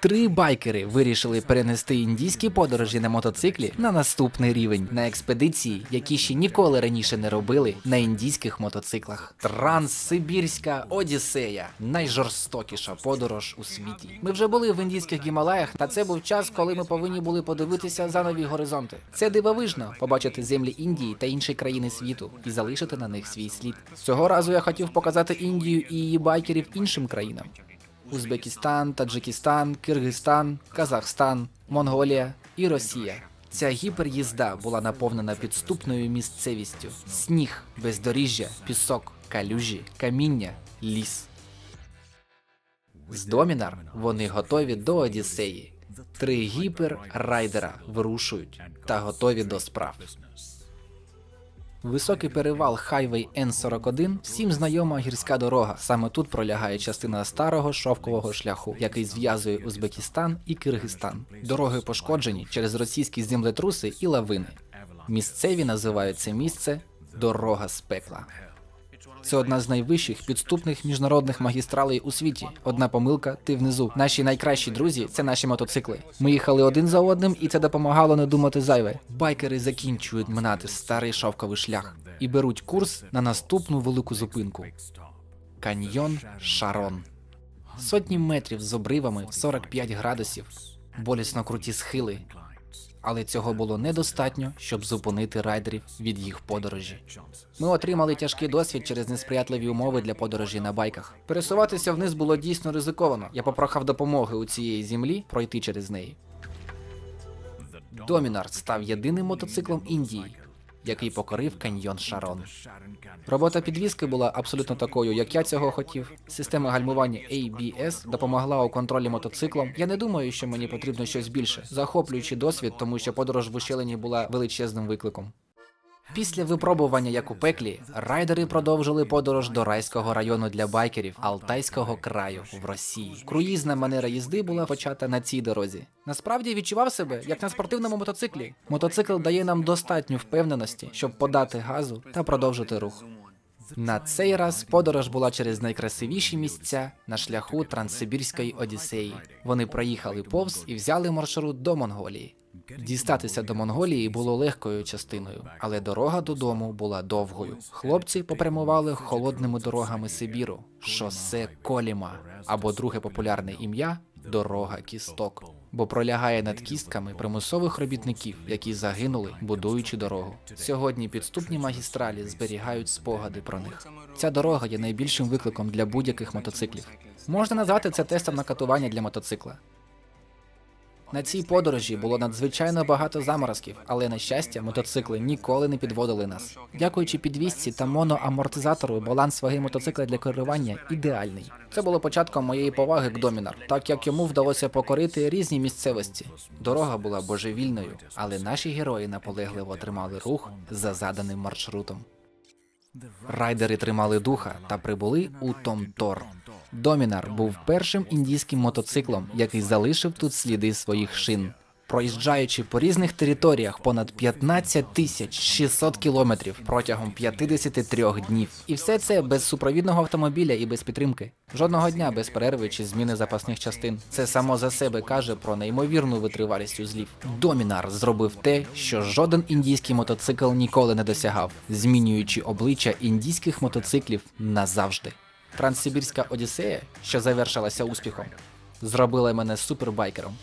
Три байкери вирішили перенести індійські подорожі на мотоциклі на наступний рівень на експедиції, які ще ніколи раніше не робили на індійських мотоциклах. Транссибірська Одіссея найжорстокіша подорож у світі. Ми вже були в індійських Гімалаях, та це був час, коли ми повинні були подивитися за нові горизонти. Це дивовижно побачити землі Індії та інші країни світу і залишити на них свій слід. Цього разу я хотів показати Індію і її байкерів іншим країнам. Узбекистан, Таджикистан, Киргизстан, Казахстан, Монголія і Росія. Ця гіпер'їзда була наповнена підступною місцевістю: сніг, бездоріжжя, пісок, калюжі, каміння, ліс. З Домінар вони готові до Одіссеї. Три гіпер-райдера вирушують та готові до справ. Високий перевал Хайвей Н-41 всім знайома гірська дорога. Саме тут пролягає частина старого шовкового шляху, який зв'язує Узбекистан і Киргизстан. Дороги пошкоджені через російські землетруси і лавини. Місцеві називають це місце дорога з пекла. Це одна з найвищих підступних міжнародних магістралей у світі. Одна помилка, ти внизу. Наші найкращі друзі це наші мотоцикли. Ми їхали один за одним, і це допомагало не думати зайве. Байкери закінчують минати старий шовковий шлях і беруть курс на наступну велику зупинку. Каньйон Шарон. Сотні метрів з обривами в 45 градусів, болісно круті схили. Але цього було недостатньо, щоб зупинити райдерів від їх подорожі. Ми отримали тяжкий досвід через несприятливі умови для подорожі на байках. Пересуватися вниз було дійсно ризиковано. Я попрохав допомоги у цієї землі пройти через неї. Домінар став єдиним мотоциклом Індії, який покорив каньйон Шарон. Робота підвіски була абсолютно такою, як я цього хотів. Система гальмування ABS допомогла у контролі мотоциклом. Я не думаю, що мені потрібно щось більше, захоплюючи досвід, тому що подорож в ущелині була величезним викликом. Після випробування як у пеклі, райдери продовжили подорож до райського району для байкерів Алтайського краю в Росії. Круїзна манера їзди була почата на цій дорозі. Насправді відчував себе як на спортивному мотоциклі. Мотоцикл дає нам достатньо впевненості, щоб подати газу та продовжити рух. На цей раз подорож була через найкрасивіші місця на шляху Транссибірської Одіссеї. Вони проїхали повз і взяли маршрут до Монголії. Дістатися до Монголії було легкою частиною, але дорога додому була довгою. Хлопці попрямували холодними дорогами Сибіру, шосе Коліма або друге популярне ім'я дорога кісток, бо пролягає над кістками примусових робітників, які загинули, будуючи дорогу. Сьогодні підступні магістралі зберігають спогади про них. Ця дорога є найбільшим викликом для будь-яких мотоциклів. Можна назвати це тестом на катування для мотоцикла. На цій подорожі було надзвичайно багато заморозків, але на щастя, мотоцикли ніколи не підводили нас. Дякуючи підвісці та моноамортизатору, баланс ваги мотоцикла для керування ідеальний. Це було початком моєї поваги к Домінар, так як йому вдалося покорити різні місцевості. Дорога була божевільною, але наші герої наполегливо тримали рух за заданим маршрутом. Райдери тримали духа та прибули у Томтор. Домінар був першим індійським мотоциклом, який залишив тут сліди своїх шин. Проїжджаючи по різних територіях понад 15 тисяч 600 кілометрів протягом 53 днів. І все це без супровідного автомобіля і без підтримки. Жодного дня без перерви чи зміни запасних частин. Це само за себе каже про неймовірну витривалість узлів. Домінар зробив те, що жоден індійський мотоцикл ніколи не досягав, змінюючи обличчя індійських мотоциклів назавжди. Транссибірська Одіссея, що завершилася успіхом, зробила мене супербайкером.